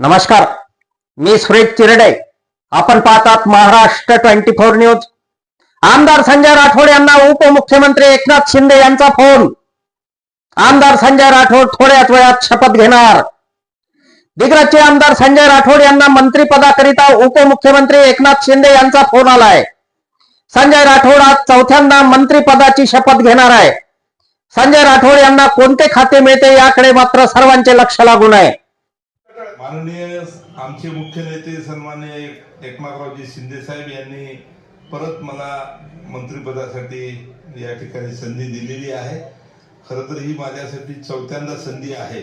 नमस्कार. मी सुरेश चिरडे. आपण पाहतात महाराष्ट्र ट्वेंटी फोर न्यूज. आमदार संजय राठोड यांना उपमुख्यमंत्री एकनाथ शिंदे यांचा फोन. आमदार संजय राठोड थोड्याच वेळात शपथ घेणार. दिग्रजचे आमदार संजय राठोड यांना मंत्रिपदाकरिता उपमुख्यमंत्री एकनाथ शिंदे यांचा फोन आलाय. संजय राठोड आज चौथ्यांदा मंत्रिपदाची शपथ घेणार आहे. संजय राठोड यांना कोणते खाते मिळते याकडे मात्र सर्वांचे लक्ष लागून आहे. माननीय आमचे मुख्य नेते सन्मान्य एकनाथरावजी शिंदे साहेब यांनी परत मला मंत्रिपदासाठी या ठिकाणी संधी दिलेली आहे. खरं तर ही माझ्यासाठी चौथ्यांदा संधी आहे.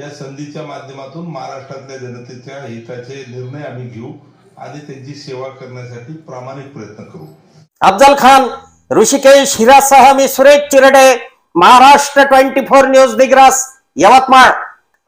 या संधीच्या माध्यमातून महाराष्ट्रातल्या जनतेच्या हिताचे निर्णय आम्ही घेऊ आणि त्यांची सेवा करण्यासाठी प्रामाणिक प्रयत्न करू. अफजल खान ऋषिकेश हिरासह मी Suresh Chirde Maharashtra twenty four news Digras Yavatmal.